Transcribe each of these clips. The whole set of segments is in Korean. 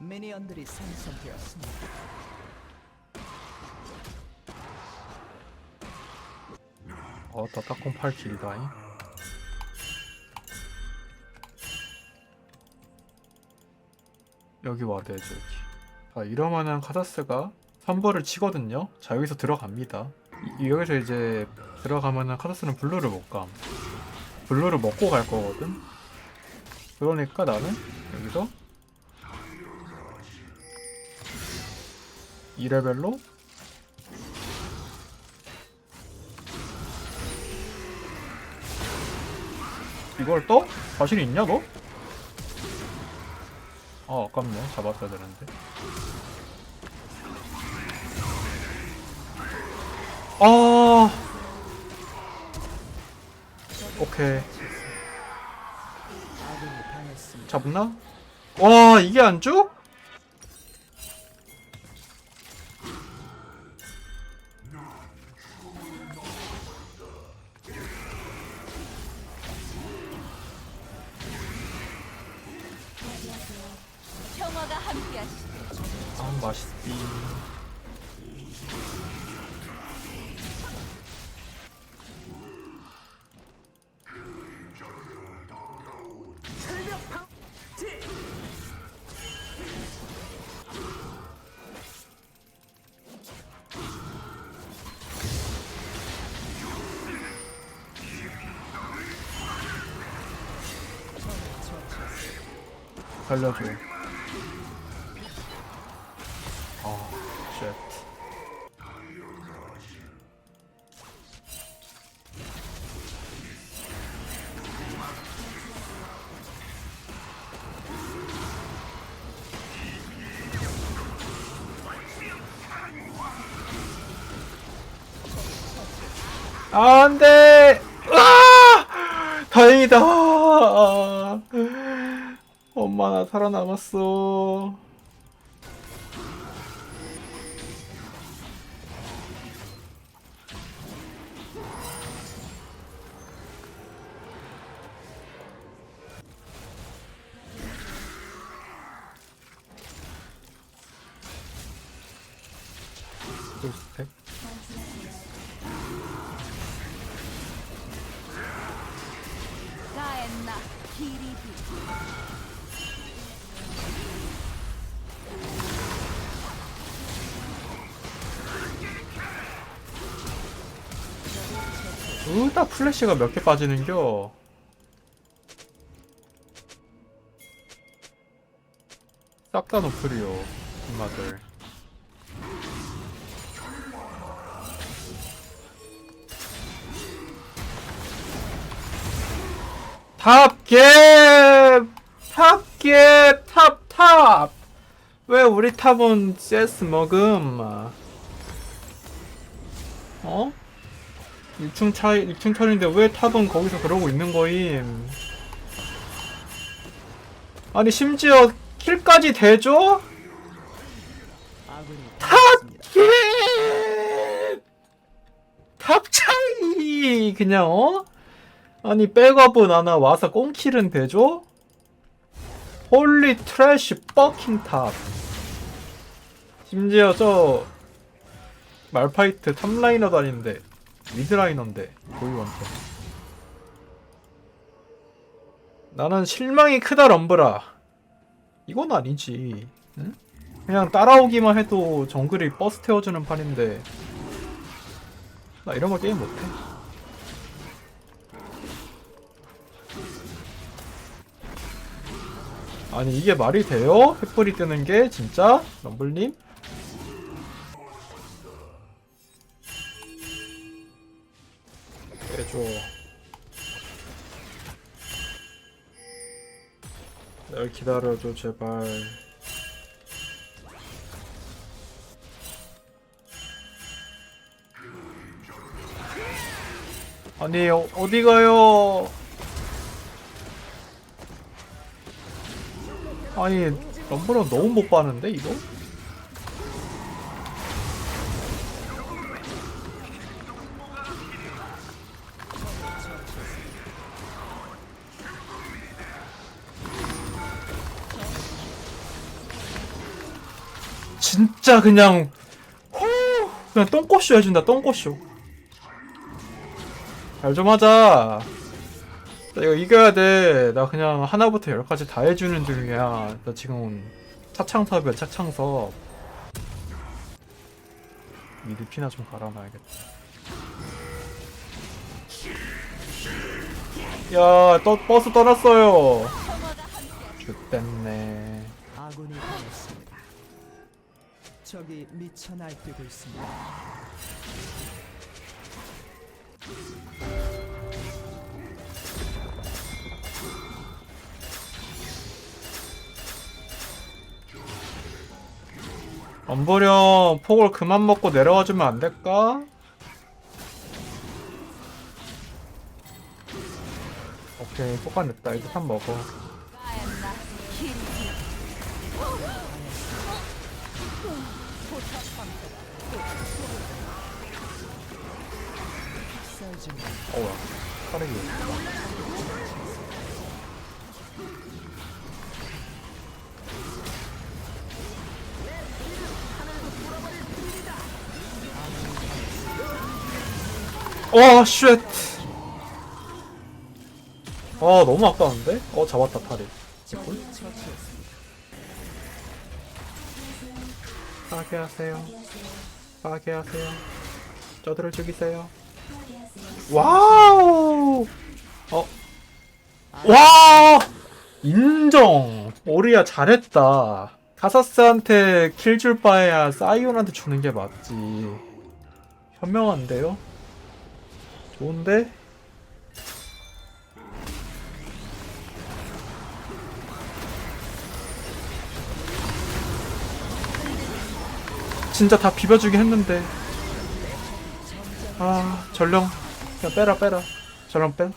미니언들이 생성되었습니다. 어, 따따콩 8킬이다잉. 여기 와드야지 여기. 자, 이러면은 카사스가 3벌을 치거든요. 자, 여기서 들어갑니다. 이- 여기서 이제 들어가면은 카사스는 블루를 못 감. 블루를 먹고 갈 거거든. 그러니까 나는 여기서 2레벨로 이걸 또? 자신 있냐 너? 아 아깝네 잡았어야 되는데 아 오케이. 잡나? 와 이게 안 쭉? 맛있디 살려줘 안 돼! 아! 다행이다! 아. 엄마, 나 살아남았어. 또 스택? 으다 플래시가 몇 개 빠지는겨? 싹 다 노플이요, 엄마들. 탑갭! 탑갭! 탑, 탑! 왜 우리 탑은 CS 먹음? 어? 6층 차이, 6층 턴인데 왜 탑은 거기서 그러고 있는 거임? 아니, 심지어 킬까지? 아군이 당했습니다. 예! 탑 차이! 그냥, 어? 아니, 백업은 하나 와서 꽁킬은 대줘? 홀리 트래쉬 뻑킹 탑. 심지어 저, 말파이트 탑라이너도 아닌데, 미드라이너인데, 고유한테. 나는 실망이 크다, 럼브라. 이건 아니지. 응? 그냥 따라오기만 해도 정글이 버스 태워주는 판인데 나 이런 거 게임 못해 아니 이게 말이 돼요? 횃불이 뜨는 게 진짜? 럼블님? 날 기다려줘 제발 아니 어, 어디 가요? 아니 럼블은 너무 못 빠는데 이거? 진짜 그냥 호 그냥 똥꼬쇼 해준다 똥꼬쇼. 잘 좀 하자. 나 이거 이겨야 돼나 그냥 하나부터 열까지 다 해주는 중이야. 나 지금 차창섭이야 차창섭. 미드 피나 좀 갈아놔야겠다. 야 또, 버스 떠났어요. 당했습니다. 적이 미쳐 날뛰고 있습니다. 엄보령 폭을 그만 먹고 내려와 주면 안 될까? 오케이 뽑아냈다 이거 한 먹어 어우야? 빠르게 와 쉣! 아 너무 아까운데? 어 잡았다 탈이. 적 파괴하세요 파괴하세요 저들을 죽이세요 와우 어 와! 인정! 오리야 잘했다. 카사스한테 킬 줄 바에야 사이온한테 주는 게 맞지. 현명한데요? 좋은데? 진짜 다 비벼주긴 했는데. 아, 전령. 그냥 빼라, 빼라. 전령 빼.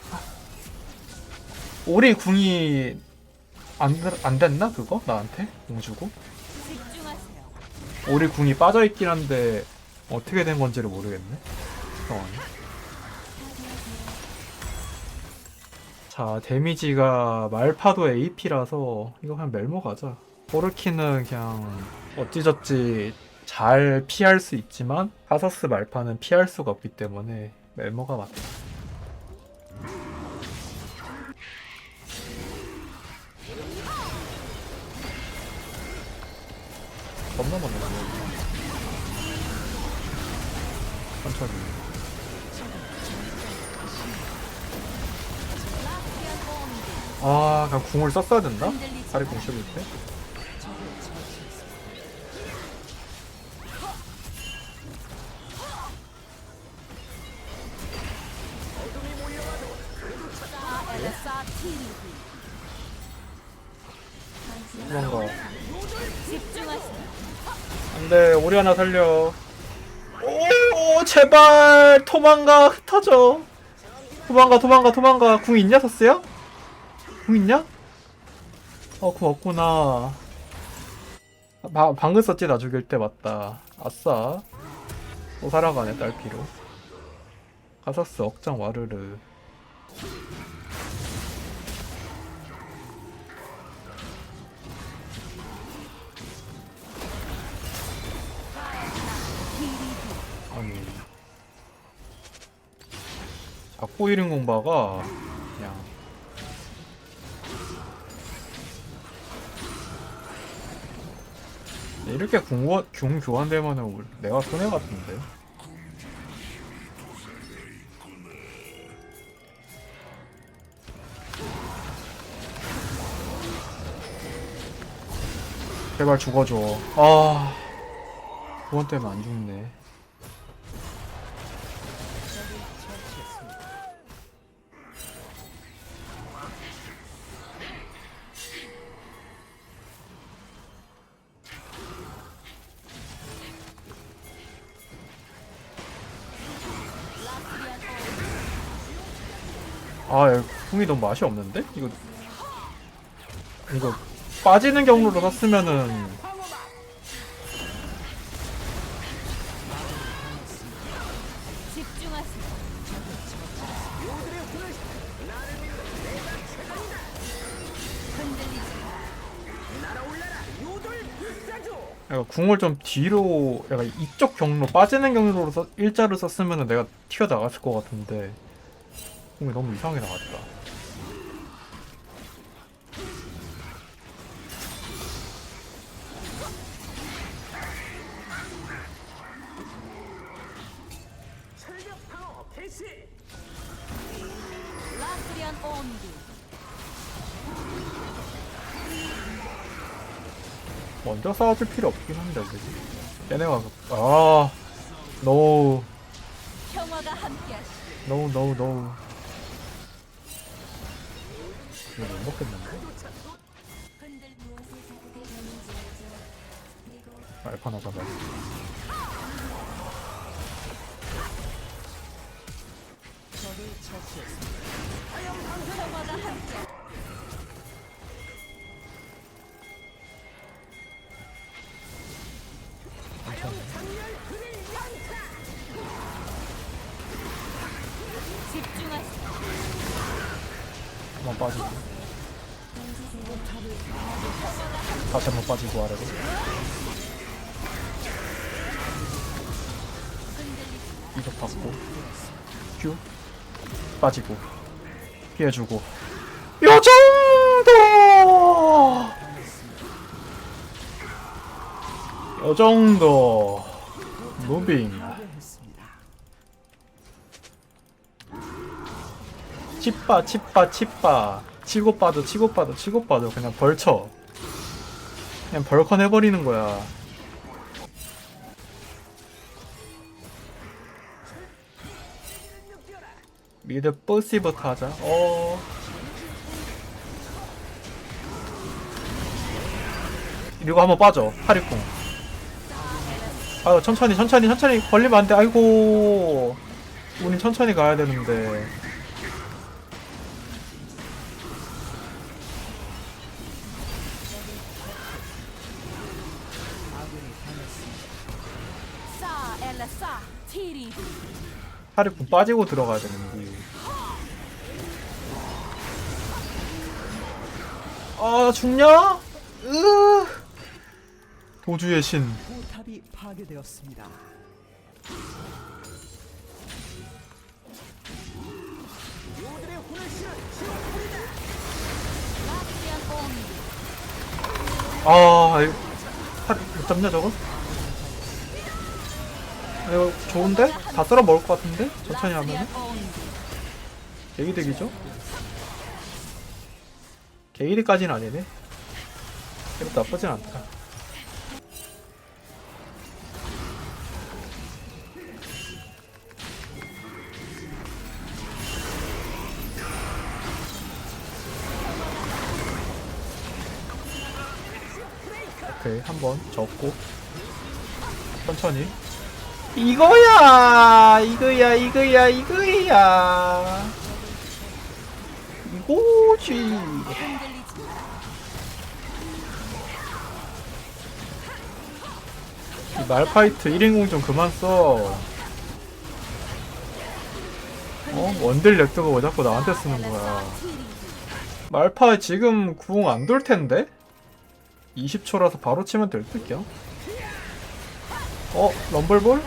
오리 궁이 안, 안 됐나 그거 나한테 궁 주고 집중하세요. 오리 궁이 빠져 있긴 한데 어떻게 된 건지를 모르겠네 상황이 자 데미지가 말파도 AP라서 이거 그냥 멜모 가자 포르키는 그냥 어찌저찌 잘 피할 수 있지만 하사스 말파는 피할 수가 없기 때문에 멜모가 맞다 겁나 많네 천천히 아 그냥 궁을 썼어야 된다? 다리 궁 씹을 때? 하나 살려. 오 제발 도망가 흩어져. 도망가 도망가 도망가. 궁 있냐 서스야? 궁 있냐? 어 궁 없구나. 바, 방금 썼지 나 죽일 때 맞다. 아싸. 또 살아가네 딸피로. 가사스 억장 와르르 자꾸 1인 공바가 그냥 이렇게 궁, 궁 교환되면은 내가 손해 같은데? 제발 죽어줘. 아 그건 때문에 안 죽네 아, 야, 궁이 너무 맛이 없는데? 이거 이거 빠지는 경로로 마. 약간 궁을 좀 뒤로 약간 이쪽 경로 빠지는 경로로 써, 일자를 썼으면 내가 튀어나갔을 것 같은데 궁이 너무 이상하게 나갔다 라스리안 온기. 먼저 싸워줄 필요 없긴 한데 그지? 얘네가 아 노우 평화가 함께하시. 노우 노우 노우 이거 못 먹겠는데? 알파 나가봐 적을 처치했습니다. 평화가 함께. 집중하세요. 한번 빠지고 다시 한번 빠지고 아래로. 이적 받고. 큐 빠지고. 피해주고. 요정도! 요정도. 무빙. 칩바 칩바 칩바. 치고 빠져 치고 빠져 치고 빠져. 그냥 벌쳐 그냥 벌컨 해버리는 거야. 미드 버시부터 하자. 어. 이리고 한번 빠져 파리콩. 아유 천천히 천천히 천천히. 걸리면 안돼. 아이고. 우린 천천히 가야 되는데 티리. 파리콩 빠지고 들어가야 되는데 아 죽냐? 으 도주의 신 포탑이 파괴되었습니다. 아, 이거 파- 못 잡냐 저거? 아, 이거 좋은데? 다 썰어 먹을 것 같은데? 천천히 하면은. 개이득이죠? 개이득까지는 아니네. 그래도 나쁘진 않다. 오케이 한번 접고 천천히 이거야 이거야 이거야 이거야 이거지. 이 말파이트 1인공 좀 그만 써 어? 원딜 렉트가 왜 자꾸 나한테 쓰는 거야. 말파 지금 구ung 안돌 텐데? 20초라서 바로 치면 될 듯요? 어? 럼블볼?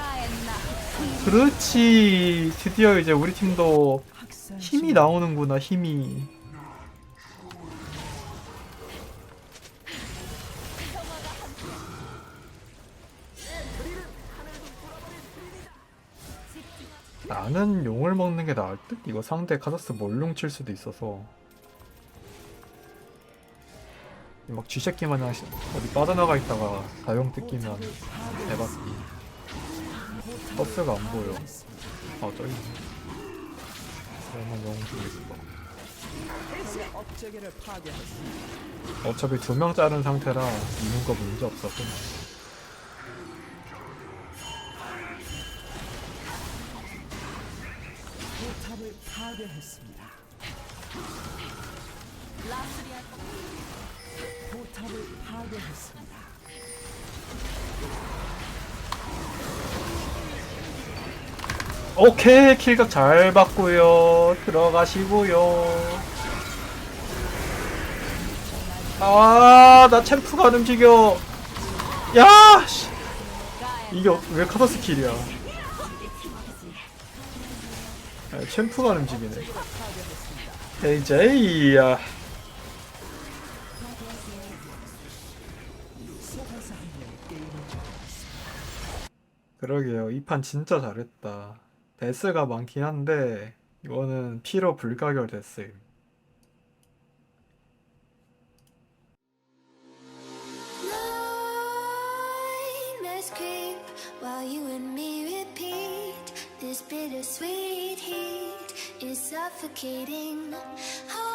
그렇지. 드디어 이제 우리 팀도 힘이 나오는구나 힘이. 나는 용을 먹는 게 나을 듯? 이거 상대 카사스 몰룡 칠 수도 있어서. 막 쥐새끼 마냥 시- 어디 빠져나가 있다가 다용 뜯기면 대박이 버스가 안 보여 아 저기 용좀 있어. 어차피 두 명 자른 상태라 이는 거 문제 없어서 포탑을 파괴했습니다. 포탑을 파괴했습니다. 오케이 킬각 잘 받고요 들어가시고요 아나 챔프가 안 움직여 야! 씨. 이게 어- 왜 카더스 킬이야? 아, 챔프가 움직이네. 헤이제이야. 그러게요. 이 판 진짜 잘했다. 데스가 많긴 한데 이거는 피로 불가결 데스. Nightmares creep while you and me repeat. This bittersweet heat is suffocating. Oh,